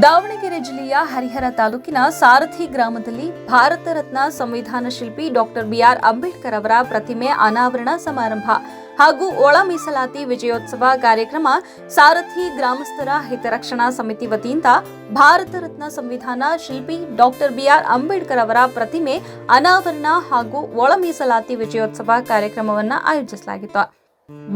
ದಾವಣಗೆರೆ ಜಿಲ್ಲೆಯ ಹರಿಹರ ತಾಲೂಕಿನ ಸಾರಥಿ ಗ್ರಾಮದಲ್ಲಿ ಭಾರತ ರತ್ನ ಸಂವಿಧಾನ ಶಿಲ್ಪಿ ಡಾಕ್ಟರ್ ಬಿಆರ್ ಅಂಬೇಡ್ಕರ್ ಅವರ ಪ್ರತಿಮೆ ಅನಾವರಣ ಸಮಾರಂಭ ಹಾಗೂ ಒಳ ಮೀಸಲಾತಿ ವಿಜಯೋತ್ಸವ ಕಾರ್ಯಕ್ರಮ ಸಾರಥಿ ಗ್ರಾಮಸ್ಥರ ಹಿತರಕ್ಷಣಾ ಸಮಿತಿ ವತಿಯಿಂದ ಭಾರತ ರತ್ನ ಸಂವಿಧಾನ ಶಿಲ್ಪಿ ಡಾಕ್ಟರ್ ಬಿಆರ್ ಅಂಬೇಡ್ಕರ್ ಅವರ ಪ್ರತಿಮೆ ಅನಾವರಣ ಹಾಗೂ ಒಳ ಮೀಸಲಾತಿ ವಿಜಯೋತ್ಸವ ಕಾರ್ಯಕ್ರಮವನ್ನು ಆಯೋಜಿಸಲಾಗಿತ್ತು.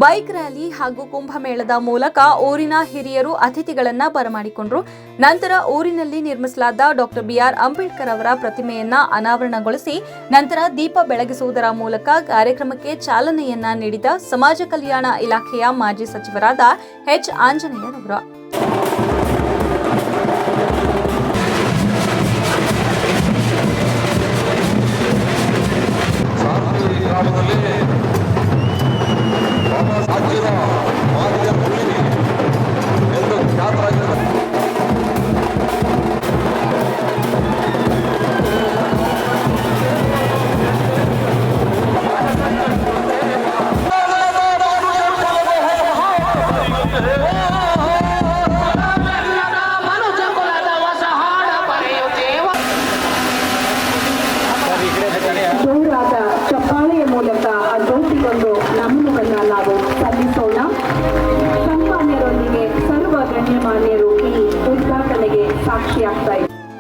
ಬೈಕ್ ರ್ಯಾಲಿ ಹಾಗೂ ಕುಂಭಮೇಳದ ಮೂಲಕ ಊರಿನ ಹಿರಿಯರು ಅತಿಥಿಗಳನ್ನ ಬರಮಾಡಿಕೊಂಡ್ರು. ನಂತರ ಊರಿನಲ್ಲಿ ನಿರ್ಮಿಸಲಾದ ಡಾಕ್ಟರ್ ಬಿಆರ್ ಅಂಬೇಡ್ಕರ್ ಅವರ ಪ್ರತಿಮೆಯನ್ನ ಅನಾವರಣಗೊಳಿಸಿ, ನಂತರ ದೀಪ ಬೆಳಗಿಸುವುದರ ಮೂಲಕ ಕಾರ್ಯಕ್ರಮಕ್ಕೆ ಚಾಲನೆಯನ್ನ ನೀಡಿದ ಸಮಾಜ ಕಲ್ಯಾಣ ಇಲಾಖೆಯ ಮಾಜಿ ಸಚಿವರಾದ ಎಚ್ ಆಂಜನೇಯರವರು.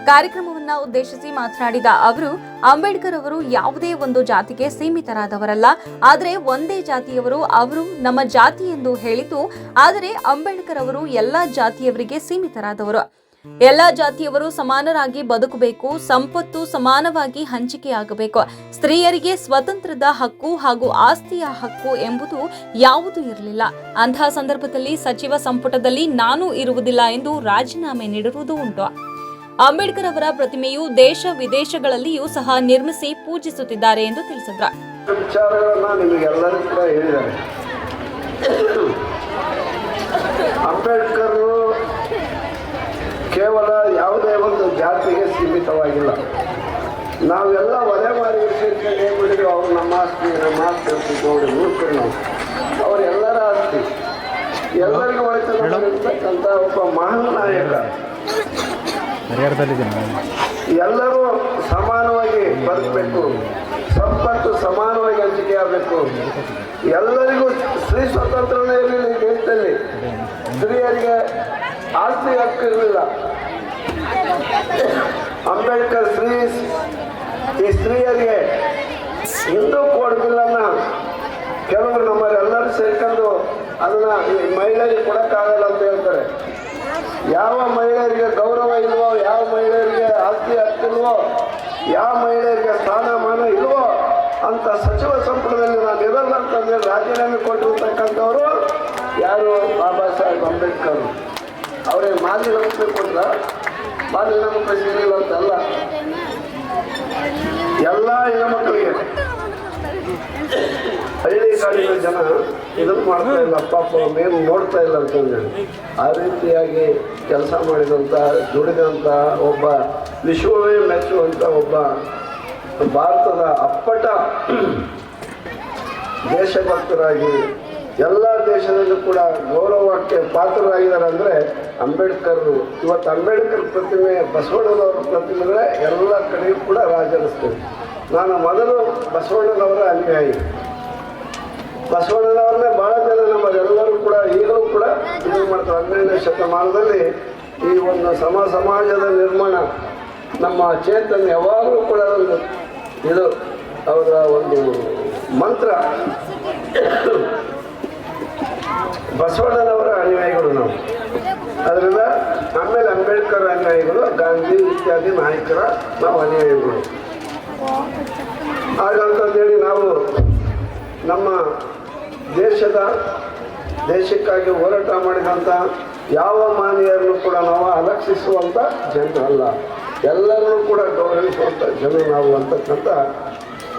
ಕಾರ್ಯಕ್ರಮವನ್ನ ಉದ್ದೇಶಿಸಿ ಮಾತನಾಡಿದ ಅವರು, ಅಂಬೇಡ್ಕರ್ ಅವರು ಯಾವುದೇ ಒಂದು ಜಾತಿಗೆ ಸೀಮಿತರಾದವರಲ್ಲ. ಆದರೆ ಒಂದೇ ಜಾತಿಯವರು ಅವರು ನಮ್ಮ ಜಾತಿ ಎಂದು ಹೇಳಿತು ಆದರೆ ಅಂಬೇಡ್ಕರ್ ಅವರು ಎಲ್ಲಾ ಜಾತಿಯವರಿಗೆ ಸೀಮಿತರಾದವರು. ಎಲ್ಲ ಜಾತಿಯವರು ಸಮಾನರಾಗಿ ಬದುಕಬೇಕು, ಸಂಪತ್ತು ಸಮಾನವಾಗಿ ಹಂಚಿಕೆಯಾಗಬೇಕು. ಸ್ತ್ರೀಯರಿಗೆ ಸ್ವತಂತ್ರದ ಹಕ್ಕು ಹಾಗೂ ಆಸ್ತಿಯ ಹಕ್ಕು ಎಂಬುದು ಯಾವುದೂ ಇರಲಿಲ್ಲ. ಅಂತಹ ಸಂದರ್ಭದಲ್ಲಿ ಸಚಿವ ಸಂಪುಟದಲ್ಲಿ ನಾನು ಇರುವುದಿಲ್ಲ ಎಂದು ರಾಜೀನಾಮೆ ನೀಡಿರುವುದು ಉಂಟು. ಅಂಬೇಡ್ಕರ್ ಅವರ ಪ್ರತಿಮೆಯು ದೇಶ ವಿದೇಶಗಳಲ್ಲಿಯೂ ಸಹ ನಿರ್ಮಿಸಿ ಪೂಜಿಸುತ್ತಿದ್ದಾರೆ ಎಂದು ತಿಳಿಸಿದ್ರು. ಅಂಬೇಡ್ಕರ್ ಕೇವಲ ಯಾವುದೇ ಒಂದು ಜಾತಿಗೆ ಸೀಮಿತವಾಗಿಲ್ಲ. ನಾವೆಲ್ಲ ಒಲೆ ಮಾರಿ ಸೇರ್ಕೊಂಡು ಅವ್ರು ನಮ್ಮ ಆಸ್ತಿ ನಮ್ಮ ಆಸ್ತಿ ನೋಡಿ ಮೂರ್ಖರು ನಾವು. ಅವರೆಲ್ಲರ ಆಸ್ತಿ. ಎಲ್ಲರಿಗೂ ಒಬ್ಬ ಮಹಾನ್ ನಾಯಕ. ಎಲ್ಲರೂ ಸಮಾನವಾಗಿ ಬದುಕಬೇಕು. ಸಂಪತ್ತು ಸಮಾನವಾಗಿ ಹಂಚಿಕೆ ಆಗಬೇಕು. ಎಲ್ಲರಿಗೂ ಸ್ತ್ರೀ ಸ್ವತಂತ್ರನೇ ಇರಲಿಲ್ಲ ಈ ದೇಶದಲ್ಲಿ. ಸ್ತ್ರೀಯರಿಗೆ ಆಸ್ತಿ ಹಕ್ಕು ಇರಲಿಲ್ಲ. ಅಂಬೇಡ್ಕರ್ ಸ್ತ್ರೀ, ಈ ಸ್ತ್ರೀಯರಿಗೆ ಹಿಂದೂ ಕೋಡ್ ಕೆಲವರು ಕೆಲವರು ನಮ್ಮಲ್ಲೆಲ್ಲರೂ ಸೇರ್ಕೊಂಡು ಅದನ್ನ ಮಹಿಳೆಯರಿಗೆ ಕೊಡಕ್ಕಾಗಲ್ಲ ಅಂತ ಹೇಳ್ತಾರೆ. ಯಾವ ಮಹಿಳೆಯರಿಗೆ ಗೌರವ ಇಲ್ವೋ, ಯಾವ ಮಹಿಳೆಯರಿಗೆ ಆಸ್ತಿ ಹಕ್ಕಿಲ್ವೋ ಯಾವ ಮಹಿಳೆಯರಿಗೆ ಸ್ಥಾನಮಾನ ಇಲ್ವೋ ಅಂತ ಸಚಿವ ಸಂಪುಟದಲ್ಲಿ ನಾನು ಇರಲ್ಲ ಅಂತಂದ್ರೆ ರಾಜೀನಾಮೆ ಕೊಟ್ಟಿರ್ತಕ್ಕಂಥವ್ರು ಯಾರು ಬಾಬಾ ಸಾಹೇಬ್ ಅಂಬೇಡ್ಕರ್. ಅವ್ರಿಗೆ ಮಾಜಿ ನೌಕರಿ ಕೊಟ್ಟ ಮಾಜಿ ನೌಕರಿ ಸಿಗಲಿಲ್ಲ ಅಂತಲ್ಲ? ಎಲ್ಲ ಹೆಣ್ಮಕ್ಳಿಗೆ. ಹಳ್ಳಿ ಕಾಡಿನ ಜನ ಇದನ್ನು ಮಾಡ್ತಾ ಇಲ್ಲ, ಪಾಪ ಮೇಲೆ ನೋಡ್ತಾ ಇಲ್ಲ ಅಂತಂದ್ರೆ ಆ ರೀತಿಯಾಗಿ ಕೆಲಸ ಮಾಡಿದಂಥ ದುಡಿದಂಥ ಒಬ್ಬ ವಿಶ್ವವೇ ಮೆಚ್ಚುವಂಥ ಒಬ್ಬ ಭಾರತದ ಅಪ್ಪಟ ದೇಶಭಕ್ತರಾಗಿ ಎಲ್ಲ ದೇಶದಲ್ಲೂ ಕೂಡ ಗೌರವಕ್ಕೆ ಪಾತ್ರರಾಗಿದ್ದಾರೆ ಅಂದರೆ ಅಂಬೇಡ್ಕರ್. ಇವತ್ತು ಅಂಬೇಡ್ಕರ್ ಪ್ರತಿಮೆ ಬಸವಣ್ಣನವರ ಪ್ರತಿಮೆ ಎಲ್ಲ ಕಡೆಯೂ ಕೂಡ ರಾಜರಿಸ್ತೇವೆ ನಾನು ಮೊದಲು ಬಸವಣ್ಣನವರ ಅನುಯಾಯಿ. ಬಸವಣ್ಣನವ್ರನ್ನೇ ಭಾಳ ಜನ ನಮ್ಮದೆಲ್ಲರೂ ಕೂಡ, ಈಗಲೂ ಕೂಡ ಇದು ಮಾಡ್ತಾರೆ. ಹನ್ನೆರಡನೇ ಶತಮಾನದಲ್ಲಿ ಈ ಒಂದು ಸಮ ಸಮಾಜದ ನಿರ್ಮಾಣ, ನಮ್ಮ ಚೇತನ ಯಾವಾಗಲೂ ಕೂಡ ಒಂದು ಇದು, ಅವರ ಒಂದು ಮಂತ್ರ. ಬಸವಣ್ಣನವರ ಅನುಯಾಯಿಗಳು ನಾವು. ಅದರಿಂದ ಆಮೇಲೆ ಅಂಬೇಡ್ಕರ್ ಅನುಯಾಯಿಗಳು, ಗಾಂಧಿ ಇತ್ಯಾದಿ ನಾಯಕರ ನಾವು ಅನುಯಾಯಿಗಳು. ಹಾಗಂತಂದೇಳಿ ನಾವು ನಮ್ಮ ದೇಶದ ದೇಶಕ್ಕಾಗಿ ಹೋರಾಟ ಮಾಡಿದಂಥ ಯಾವ ಮಾನ್ಯರನ್ನು ಕೂಡ ನಾವು ಅಲಕ್ಷಿಸುವಂಥ ಜನರಲ್ಲ. ಎಲ್ಲರನ್ನೂ ಕೂಡ ಗೌರವಿಸುವಂಥ ಜನ ನಾವು ಅಂತಕ್ಕಂಥ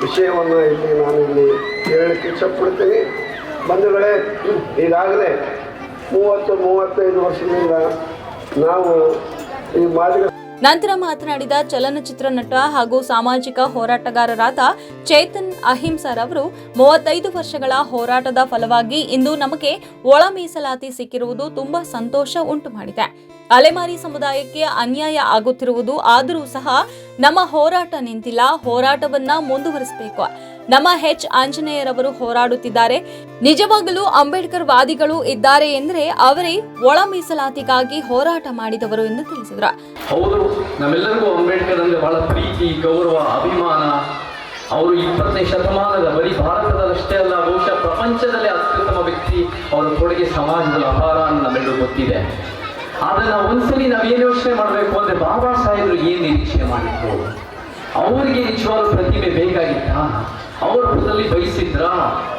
ವಿಷಯವನ್ನು ಇಲ್ಲಿ ನಾನು ಇಲ್ಲಿ ಹೇಳಲಿಕ್ಕೆ ಇಷ್ಟಪಡ್ತೀನಿ. ಬಂಧುಗಳೇ, ಈಗಾಗಲೇ ಮೂವತ್ತು ಮೂವತ್ತೈದು ವರ್ಷದಿಂದ ನಾವು ಈ ಮಾದಿಗ ನಂತರ ಮಾತನಾಡಿದ ಚಲನಚಿತ್ರ ನಟ ಹಾಗೂ ಸಾಮಾಜಿಕ ಹೋರಾಟಗಾರರಾದ ಚೇತನ್ ಅಹಿಂಸರ್ ಅವರು, ಮೂವತ್ತೈದು ವರ್ಷಗಳ ಹೋರಾಟದ ಫಲವಾಗಿ ಇಂದು ನಮಗೆ ಒಳ ಮೀಸಲಾತಿ ಸಿಕ್ಕಿರುವುದು ತುಂಬಾ ಸಂತೋಷ ಉಂಟು ಮಾಡಿದೆ ಅಲೆಮಾರಿ ಸಮುದಾಯಕ್ಕೆ ಅನ್ಯಾಯ ಆಗುತ್ತಿರುವುದು ಆದರೂ ಸಹ ನಮ್ಮ ಹೋರಾಟ ನಿಂತಿಲ್ಲ. ಹೋರಾಟವನ್ನ ಮುಂದುವರಿಸಬೇಕು. ನಮ್ಮ ಹೆಚ್ ಆಂಜನೇಯರವರು ಹೋರಾಡುತ್ತಿದ್ದಾರೆ. ನಿಜವಾಗಲೂ ಅಂಬೇಡ್ಕರ್ ವಾದಿಗಳು ಇದ್ದಾರೆ ಎಂದರೆ ಅವರೇ ಒಳ ಮೀಸಲಾತಿಗಾಗಿ ಹೋರಾಟ ಮಾಡಿದವರು ಎಂದು ತಿಳಿಸಿದರು. ಹೌದು, ನಮ್ಮೆಲ್ಲರಿಗೂ ಅಂಬೇಡ್ಕರ್ ಅಂದ್ರೆ ಬಹಳ ಪ್ರೀತಿ, ಗೌರವ, ಅಭಿಮಾನ. ಅವರು ಇಪ್ಪತ್ತನೇ ಶತಮಾನದ ಬರೀ ಭಾರತದಲ್ಲಷ್ಟೇ ಅಲ್ಲ, ಬಹುಶಃ ಪ್ರಪಂಚದಲ್ಲಿ ಅತ್ಯುತ್ತಮ ವ್ಯಕ್ತಿ. ಅವರ ಕೊಡುಗೆ ಸಮಾಜದಲ್ಲಿ ಅಪಾರ ನಮ್ಮೆಲ್ಲರಿಗೂ ಗೊತ್ತಿದೆ. ಆದ್ರೆ ನಾವು ಒಂದ್ಸಲಿ ನಾವು ಏನು ಯೋಚನೆ ಮಾಡಬೇಕು ಅಂದ್ರೆ ಬಾಬಾ ಸಾಹೇಬರು ಏನು ನಿರೀಕ್ಷೆ ಮಾಡಿದ್ರು? ಅವರಿಗೆ ನಿಜವಾದ ಪ್ರತಿಭೆ ಬೇಕಾಗಿತ್ತ? ಅವ್ರ ಬದಲಿ ಬಯಸಿದ್ರ?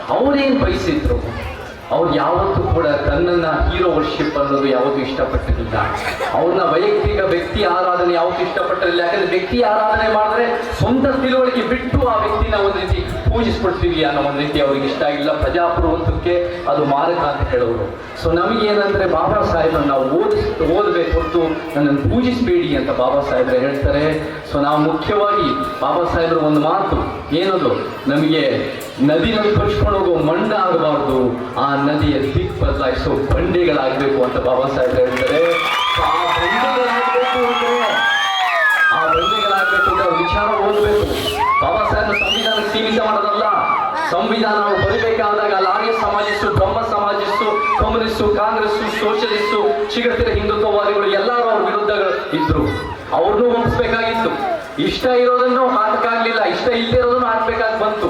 ಅವ್ರೇನ್ ಬಯಸಿದ್ರು? ಅವ್ರು ಯಾವತ್ತೂ ಕೂಡ ತನ್ನನ್ನ ಹೀರೋ ವರ್ಷಿಪ್ ಅನ್ನೋದು ಯಾವತ್ತೂ ಇಷ್ಟಪಟ್ಟಿರಲಿಲ್ಲ. ಅವ್ರನ್ನ ವೈಯಕ್ತಿಕ ವ್ಯಕ್ತಿ ಆರಾಧನೆ ಯಾವತ್ತೂ ಇಷ್ಟಪಟ್ಟಿರಲಿಲ್ಲ. ಯಾಕಂದ್ರೆ ವ್ಯಕ್ತಿ ಆರಾಧನೆ ಮಾಡಿದ್ರೆ ಸ್ವಂತ ತಿಳುವಳಿಕೆ ಬಿಟ್ಟು ಆ ವ್ಯಕ್ತಿನ ಒಂದು ರೀತಿ ಪೂಜಿಸ್ಬಿಡ್ತೀವಿ ಅನ್ನೋ ಒಂದು ರೀತಿ ಅವ್ರಿಗೆ ಇಷ್ಟ ಇಲ್ಲ ಪ್ರಜಾಪ್ರಭುತ್ವಕ್ಕೆ ಅದು ಮಾರಕ ಅಂತ ಹೇಳೋರು. ಸೊ ನಮಗೆ ಏನಂದ್ರೆ ಬಾಬಾ ಸಾಹೇಬ್ರನ್ನ ನಾವು ಓದಿಸ್ ಓದಬೇಕು ಹೊರತು ನನ್ನನ್ನು ಪೂಜಿಸಬೇಡಿ ಅಂತ ಬಾಬಾ ಸಾಹೇಬ್ರೆ ಹೇಳ್ತಾರೆ. ಸೊ ನಾವು ಮುಖ್ಯವಾಗಿ ಬಾಬಾ ಸಾಹೇಬ್ರ ಒಂದು ಮಾತು ಏನದು? ನಮಗೆ ನದಿನಲ್ಲಿ ಕೊಚ್ಕೊಂಡು ಹೋಗೋ ಮಣ್ಣ ಆಗಬಾರ್ದು. ಆ ನದಿಯ ದಿಕ್ ಬದಲಾಯಿಸೋ ಬಂಡೆಗಳಾಗಬೇಕು ಅಂತ ಬಾಬಾ ಸಾಹೇಬ್ರೆ ಹೇಳ್ತಾರೆ. ಚಿಗಟಿರ ಹಿಂದುತ್ವವಾದಿಗಳು ಎಲ್ಲರೂ ಅವ್ರ ವಿರುದ್ಧ ಇದ್ರು. ಅವ್ರನ್ನೂ ಒಪ್ಪಿಸ್ಬೇಕಾಗಿತ್ತು ಇಷ್ಟ ಇರೋದನ್ನು ಹಾಕಕ್ಕಾಗ್ಲಿಲ್ಲ. ಇಷ್ಟ ಇಲ್ಲದೆ ಇರೋದನ್ನು ಹಾಕ್ಬೇಕಾಗಿ ಬಂತು.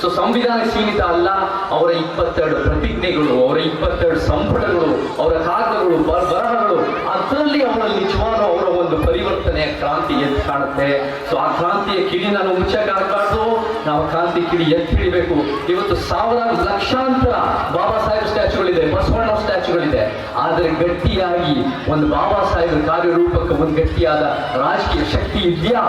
ಸೊ ಸಂವಿಧಾನ ಸೀಮಿತ ಅಲ್ಲ, ಅವರ ಇಪ್ಪತ್ತೆರಡು ಪ್ರತಿಜ್ಞೆಗಳು, ಅವರ ಇಪ್ಪತ್ತೆರಡು ಸಂಪುಟಗಳು, ಅವರ ಕಾಗದಗಳು ಬರಹಗಳು, ಅದರಲ್ಲಿ ಅವರ ನಿಜವಾದ ಅವರ ಒಂದು ಪರಿವರ್ತನೆ ಕ್ರಾಂತಿ ಎದ್ದು ಕಾಣುತ್ತೆ. ಸೊ ಆ ಕ್ರಾಂತಿಯ ಕಿಡಿ ನಾನು ಮುಚ್ಚಕ್ಕಾಗಬಾರ್ದು ನಾವು ಕ್ರಾಂತಿ ಕಿಡಿ ಎತ್ತಿ ಹಿಡಿಬೇಕು. ಇವತ್ತು ಸಾವಿರಾರು ಲಕ್ಷಾಂತರ ಬಾಬಾ ಸಾಹೇಬ್ ಸ್ಟ್ಯಾಚುಗಳಿದೆ, ಬಸವಣ್ಣ ಸ್ಟ್ಯಾಚುಗಳಿದೆ. ಆದರೆ ಗಟ್ಟಿಯಾಗಿ ಒಂದು ಬಾಬಾ ಸಾಹೇಬ್ ಕಾರ್ಯರೂಪಕ್ಕೆ ಒಂದು ಗಟ್ಟಿಯಾದ ರಾಜಕೀಯ ಶಕ್ತಿ ಇದೆಯಾ?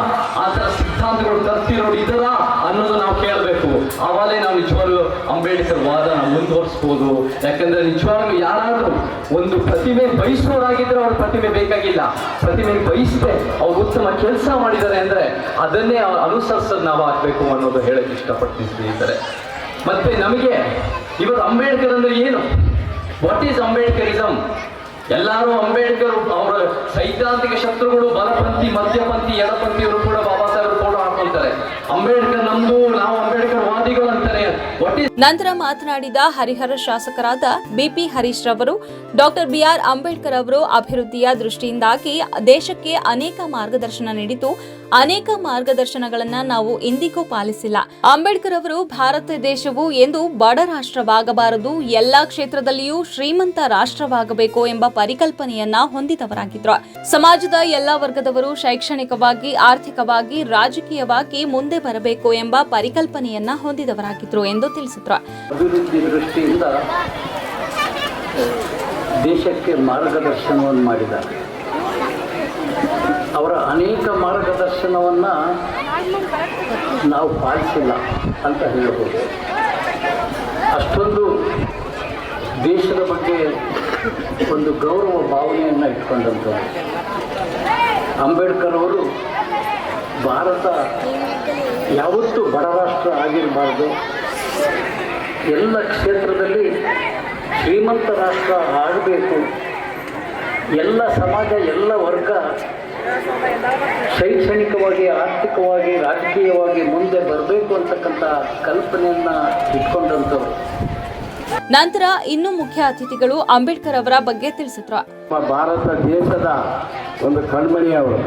ಆ ಥರ ಸಿದ್ಧಾಂತಗಳು ತರ್ತಿರೋರು ಇದರ ಅನ್ನೋದು ನಾವು ಕೇಳಬೇಕು. ಆವಾಗಲೇ ನಾವು ನಿಜವಾಗ್ಲು ಅಂಬೇಡ್ಕರ್ ವಾದ ಮುಂದುವರಿಸ್ಬೋದು. ಯಾಕಂದ್ರೆ ನಿಜವಾಗ್ಲೂ ಯಾರಾದ್ರೂ ಒಂದು ಪ್ರತಿಮೆ ಬಯಸುವವರಾಗಿದ್ರೆ ಅವ್ರ ಪ್ರತಿಮೆ ಬೇಕಾಗಿಲ್ಲ. ಪ್ರತಿಮೆ ಬಯಸದೆ. ಅವ್ರು ಉತ್ತಮ ಕೆಲಸ ಮಾಡಿದ್ದಾರೆ ಅಂದ್ರೆ ಅದನ್ನೇ ಅವ್ರು ಅನುಸರಿಸೋದು ನಾವು ಆಗ್ಬೇಕು ಅನ್ನೋದು ಹೇಳಕ್ಕೆ ಇಷ್ಟಪಡ್ತೀನಿ ಸ್ನೇಹಿತರೆ. ಮತ್ತೆ ನಮಗೆ ಇವತ್ತು ಅಂಬೇಡ್ಕರ್ ಅಂದ್ರೆ ಏನು? ವಾಟ್ ಈಸ್ ಅಂಬೇಡ್ಕರಿಸಮ್ ಎಲ್ಲರೂ ಅಂಬೇಡ್ಕರ್, ಅವರ ಸೈದ್ಧಾಂತಿಕ ಶತ್ರುಗಳು ಬಲಪಂಥಿ ಮಧ್ಯಪಂಥಿ ಎಡಪಂಥಿಯವರು ಕೂಡ ಬಾಬಾ ಸಾಹೇಬ್ ಫೋಟೋ ಹಾಕೊಳ್ತಾರೆ ಅಂಬೇಡ್ಕರ್ ನಮ್ದು, ನಾವು ಅಂಬೇಡ್ಕರ್ ವಾದಿಗಳು ಅಂತಾರೆ ನಂತರ ಮಾತನಾಡಿದ ಹರಿಹರ ಶಾಸಕರಾದ ಬಿಪಿ ಹರೀಶ್ ರವರು, ಡಾಕ್ಟರ್ ಬಿಆರ್ ಅಂಬೇಡ್ಕರ್ ಅವರು ಅಭಿವೃದ್ಧಿಯ ದೃಷ್ಟಿಯಿಂದಾಗಿ ದೇಶಕ್ಕೆ ಅನೇಕ ಮಾರ್ಗದರ್ಶನ ನೀಡಿದ್ದು, ಅನೇಕ ಮಾರ್ಗದರ್ಶನಗಳನ್ನು ನಾವು ಇಂದಿಗೂ ಪಾಲಿಸಿಲ್ಲ. ಅಂಬೇಡ್ಕರ್ ಅವರು ಭಾರತ ದೇಶವು ಎಂದು ಬಡ ರಾಷ್ಟ್ರವಾಗಬಾರದು, ಎಲ್ಲಾ ಕ್ಷೇತ್ರದಲ್ಲಿಯೂ ಶ್ರೀಮಂತ ರಾಷ್ಟ್ರವಾಗಬೇಕು ಎಂಬ ಪರಿಕಲ್ಪನೆಯನ್ನ ಹೊಂದಿದವರಾಗಿದ್ರು. ಸಮಾಜದ ಎಲ್ಲಾ ವರ್ಗದವರು ಶೈಕ್ಷಣಿಕವಾಗಿ, ಆರ್ಥಿಕವಾಗಿ, ರಾಜಕೀಯವಾಗಿ ಮುಂದೆ ಬರಬೇಕು ಎಂಬ ಪರಿಕಲ್ಪನೆಯನ್ನ ಹೊಂದಿದವರಾಗಿದ್ರು ಎಂದು ತಿಳಿಸಿದ್ರು. ಅಭಿವೃದ್ಧಿ ದೃಷ್ಟಿಯಿಂದ ದೇಶಕ್ಕೆ ಮಾರ್ಗದರ್ಶನವನ್ನು ಮಾಡಿದ್ದಾರೆ. ಅವರ ಅನೇಕ ಮಾರ್ಗದರ್ಶನವನ್ನು ನಾವು ಪಾಲಿಸಿಲ್ಲ ಅಂತ ಹೇಳಬಹುದು. ಅಷ್ಟೊಂದು ದೇಶದ ಬಗ್ಗೆ ಒಂದು ಗೌರವ ಭಾವನೆಯನ್ನು ಇಟ್ಕೊಂಡಂಥವ್ರು. ಅಂಬೇಡ್ಕರ್ ಅವರು ಭಾರತ ಯಾವತ್ತೂ ಬಡ ರಾಷ್ಟ್ರ ಆಗಿರಬಾರ್ದು. ಎಲ್ಲ ಕ್ಷೇತ್ರದಲ್ಲಿ ಶ್ರೀಮಂತ ರಾಷ್ಟ್ರ ಆಗಬೇಕು. ಎಲ್ಲ ಸಮಾಜ ಎಲ್ಲ ವರ್ಗ ಶೈಕ್ಷಣಿಕವಾಗಿ ಆರ್ಥಿಕವಾಗಿ ರಾಜಕೀಯವಾಗಿ ಮುಂದೆ ಬರಬೇಕು ಅಂತಕ್ಕಂಥ ಕಲ್ಪನೆಯನ್ನು ಇಟ್ಕೊಂಡಂಥವ್ರು. ನಂತರ ಇನ್ನು ಮುಖ್ಯ ಅತಿಥಿಗಳು ಅಂಬೇಡ್ಕರ್ ಅವರ ಬಗ್ಗೆ ತಿಳಿಸಿದ್ರು. ಭಾರತ ದೇಶದ ಒಂದು ಕಣ್ಮಣಿ ಅವರು.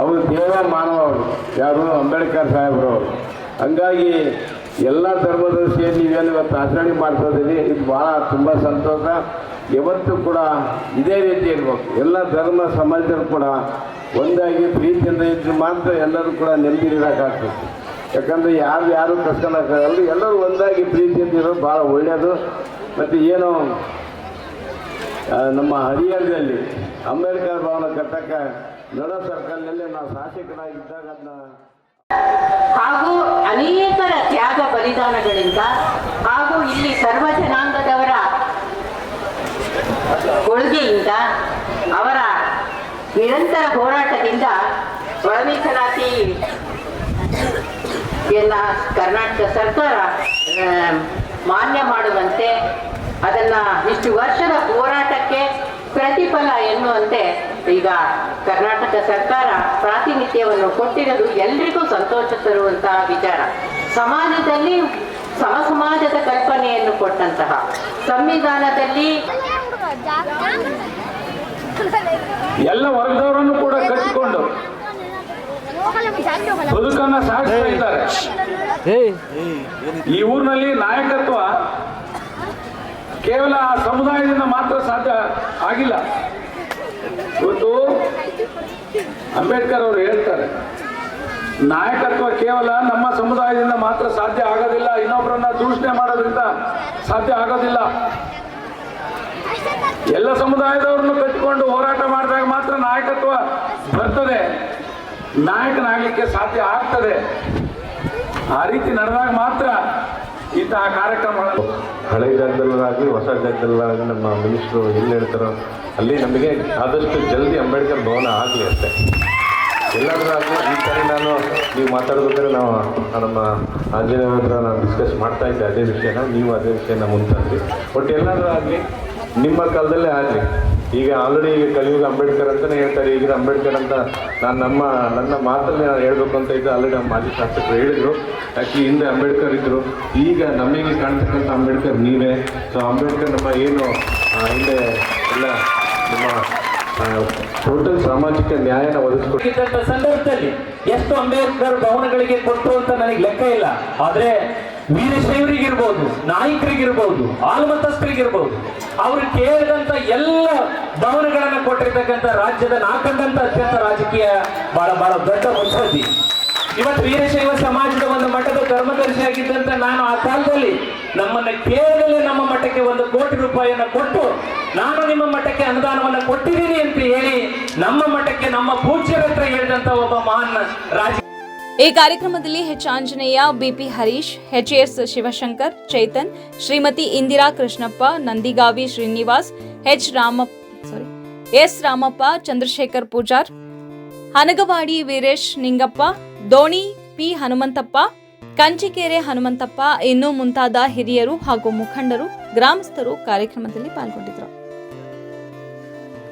ಅವರು ದೇವ ಮಾನವ ಅವರು. ಯಾರು? ಅಂಬೇಡ್ಕರ್ ಸಾಹೇಬರು ಅವರು. ಹಂಗಾಗಿ ಎಲ್ಲ ಧರ್ಮದ ಸೇರಿ ನೀವೇನು ಇವತ್ತು ಆಚರಣೆ ಮಾಡ್ತಾ ಇದು ಭಾಳ ತುಂಬ ಸಂತೋಷ. ಯಾವತ್ತೂ ಕೂಡ ಇದೇ ರೀತಿ ಇರಬೇಕು. ಎಲ್ಲ ಧರ್ಮ ಸಮಾಜದಲ್ಲೂ ಕೂಡ ಒಂದಾಗಿ ಪ್ರೀತಿಯಿಂದ ಇದ್ರೆ ಮಾತ್ರ ಎಲ್ಲರೂ ಕೂಡ ನೆಮ್ಮದಿರೋಕ್ಕಾಗ್ತದೆ ಯಾಕಂದರೆ ಯಾರು ಯಾರು ಕಸ್ಕೊಳಕ್ಕಾಗಲ್ಲ ಎಲ್ಲರೂ ಒಂದಾಗಿ ಪ್ರೀತಿಯಿಂದ ಇರೋದು ಭಾಳ ಒಳ್ಳೆಯದು. ಮತ್ತು ಏನು ನಮ್ಮ ಹರಿಹರದಲ್ಲಿ ಅಂಬೇಡ್ಕರ್ ಭವನ ಕಟ್ಟಕ್ಕೆ ನಡ ಸರ್ಕಲ್ನಲ್ಲಿ ನಾವು ಶಾಸಕರಾಗಿದ್ದಾಗ ಅದನ್ನ ಹಾಗೂ ಅನೇಕರ ತ್ಯಾಗ ಬಲಿದಾನಗಳಿಂದ ಹಾಗೂ ಇಲ್ಲಿ ಸರ್ವ ಜನಾಂಗದವರ ಕೊಡುಗೆಯಿಂದ ಅವರ ನಿರಂತರ ಹೋರಾಟದಿಂದ ಒಳಮೀಸಲಾತಿ ಎಲ್ಲ ಕರ್ನಾಟಕ ಸರ್ಕಾರ ಮಾನ್ಯ ಮಾಡುವಂತೆ, ಅದನ್ನ ಇಷ್ಟು ವರ್ಷದ ಹೋರಾಟಕ್ಕೆ ಪ್ರತಿಫಲ ಎನ್ನುವಂತೆ ಈಗ ಕರ್ನಾಟಕ ಸರ್ಕಾರ ಪ್ರಾತಿನಿಧ್ಯವನ್ನು ಕೊಟ್ಟಿರೋದು ಎಲ್ರಿಗೂ ಸಂತೋಷ ತರುವಂತಹ ವಿಚಾರ. ಸಮಾಜದಲ್ಲಿ ಸಮ ಸಮಾಜದ ಕಲ್ಪನೆಯನ್ನು ಕೊಟ್ಟಂತಹ. ಸಂವಿಧಾನದಲ್ಲಿ ಎಲ್ಲ ವರ್ಗದವರನ್ನು ಕೂಡ ಕಟ್ಟಿಕೊಂಡು ಬದುಕನ್ನ ಸಾಗಿಸ್ತಾ ಇದ್ದಾರೆ. ಈ ಊರಿನಲ್ಲಿ ನಾಯಕತ್ವ ಕೇವಲ ಆ ಸಮುದಾಯದಿಂದ ಮಾತ್ರ ಸಾಧ್ಯ ಆಗಿಲ್ಲ. ಇವತ್ತು ಅಂಬೇಡ್ಕರ್ ಅವರು ಹೇಳ್ತಾರೆ, ನಾಯಕತ್ವ ಕೇವಲ ನಮ್ಮ ಸಮುದಾಯದಿಂದ ಮಾತ್ರ ಸಾಧ್ಯ ಆಗೋದಿಲ್ಲ ಇನ್ನೊಬ್ಬರನ್ನ ದೂಷಣೆ ಮಾಡೋದ್ರಿಂದ ಸಾಧ್ಯ ಆಗೋದಿಲ್ಲ. ಎಲ್ಲ ಸಮುದಾಯದವ್ರನ್ನು ಕಟ್ಟಿಕೊಂಡು ಹೋರಾಟ ಮಾಡಿದಾಗ ಮಾತ್ರ ನಾಯಕತ್ವ ಬರ್ತದೆ, ನಾಯಕನಾಗಲಿಕ್ಕೆ ಸಾಧ್ಯ ಆಗ್ತದೆ. ಆ ರೀತಿ ನಡೆದಾಗ ಮಾತ್ರ ಇಂತಹ ಕಾರ್ಯಕ್ರಮ ಹಳೆ ಜಾಗದಲ್ಲಾಗಿ, ಹೊಸ ಜಾಗದಲ್ಲಾಗಿ ನಮ್ಮ ಮಿನಿಸ್ಟ್ರು ಎಲ್ಲಿ ಹೇಳ್ತಾರೋ, ಅಲ್ಲಿ ನಮಗೆ ಆದಷ್ಟು ಜಲ್ದಿ ಅಂಬೇಡ್ಕರ್ ಭವನ ಆಗಲಿ ಅಷ್ಟೇ ಎಲ್ಲಾದರೂ ಆಗಲಿ ಈ ಸಾರಿ ನಾನು ನೀವು ಮಾತಾಡೋದಕ್ಕೆ ನಾವು ನಮ್ಮ ಆಂಜನೇಯ ಹತ್ರ ನಾನು ಡಿಸ್ಕಸ್ ಮಾಡ್ತಾ ಇದ್ದೆ ಅದೇ ವಿಷಯನ, ನೀವು ಅದೇ ವಿಷಯನ ಮುಂತಾದ್ರಿ ಬಟ್ ಎಲ್ಲಾದರೂ ಆಗಲಿ, ನಿಮ್ಮ ಕಾಲದಲ್ಲೇ ಆಗಲಿ ಈಗ ಆಲ್ರೆಡಿ ಕಲಿಯುಗ ಅಂಬೇಡ್ಕರ್ ಅಂತಲೇ ಹೇಳ್ತಾರೆ. ಈಗ ಅಂಬೇಡ್ಕರ್ ಅಂತ ನಾನು ನಮ್ಮ, ನನ್ನ ಮಾತಲ್ಲಿ ನಾನು ಹೇಳಬೇಕು ಅಂತ ಇದ್ದೆ ಆಲ್ರೆಡಿ ನಮ್ಮ ಮಾಜಿ ಶಾಸಕರು ಹೇಳಿದರು. ಯಾಕೆ ಹಿಂದೆ ಅಂಬೇಡ್ಕರ್ ಇದ್ದರು ಈಗ ನಮಗೆ ಕಾಣ್ತಕ್ಕಂಥ ಅಂಬೇಡ್ಕರ್ ನೀವೇ. ಸೊ ಅಂಬೇಡ್ಕರ್ ನಮ್ಮ ಏನು ಹಿಂದೆ ಎಲ್ಲ ನಮ್ಮ ಟೋಟಲ್ ಸಾಮಾಜಿಕ ನ್ಯಾಯನ ಒದಗಿಸ್ಕೊಟ್ಟು ಇದ್ದಂತ ಸಂದರ್ಭದಲ್ಲಿ ಎಷ್ಟು ಅಂಬೇಡ್ಕರ್ ಭವನಗಳಿಗೆ ಕೊಟ್ಟರು ಅಂತ ನನಗೆ ಲೆಕ್ಕ ಇಲ್ಲ. ಆದರೆ ವೀರಶೈವರಿಗಿರ್ಬೋದು, ನಾಯಕರಿಗಿರ್ಬೋದು, ಆಲ್ಮತಸ್ಥರಿಗಿರ್ಬೋದು, ಅವರು ಕೇಳಿದಂಥ ಎಲ್ಲ ಭವನಗಳನ್ನ ಕೊಟ್ಟಿರ್ತಕ್ಕಂಥ ರಾಜ್ಯದ ನಾಲ್ಕಂತ ಅತ್ಯಂತ ರಾಜಕೀಯ ಬಹಳ ಬಹಳ ದೊಡ್ಡ ಮುತ್ಸದ್ದಿ ಇವತ್ತು ವೀರಶೈವ ಸಮಾಜದ ಒಂದು ಮಠದ ಕರ್ಮದರ್ಶಿಯಾಗಿದ್ದಂತ ನಾನು ಆ ಕಾಲದಲ್ಲಿ ನಮ್ಮನ್ನ ಕೇಳದಲ್ಲೇ ನಮ್ಮ ಮಠಕ್ಕೆ ಒಂದು ಕೋಟಿ ರೂಪಾಯಿಯನ್ನು ಕೊಟ್ಟು, ನಾನು ನಿಮ್ಮ ಮಠಕ್ಕೆ ಅನುದಾನವನ್ನ ಕೊಟ್ಟಿದ್ದೀನಿ ಅಂತ ಹೇಳಿ ನಮ್ಮ ಮಠಕ್ಕೆ ನಮ್ಮ ಪೂಜ್ಯರ ಹತ್ರ ಹೇಳಿದಂತ ಒಬ್ಬ ಮಹಾನ್ ರಾಜ ಈ ಕಾರ್ಯಕ್ರಮದಲ್ಲಿ H Anjaneya, BP Harish S Shivashankar, Chaitan, Shrimati Indira Krishnappa, Nandigavi Srinivas, H Rama sorry S Ramappa Chandrashekhar Pujar Hanagavadi Veeresh Ningappa Doni P Hanumanthappa Kanchikere Hanumanthappa ಇನ್ನೂ ಮುಂತಾದ ಹಿರಿಯರು ಹಾಗೂ ಮುಖಂಡರು, ಗ್ರಾಮಸ್ಥರು ಕಾರ್ಯಕ್ರಮದಲ್ಲಿ ಪಾಲ್ಗೊಂಡಿದ್ದರು.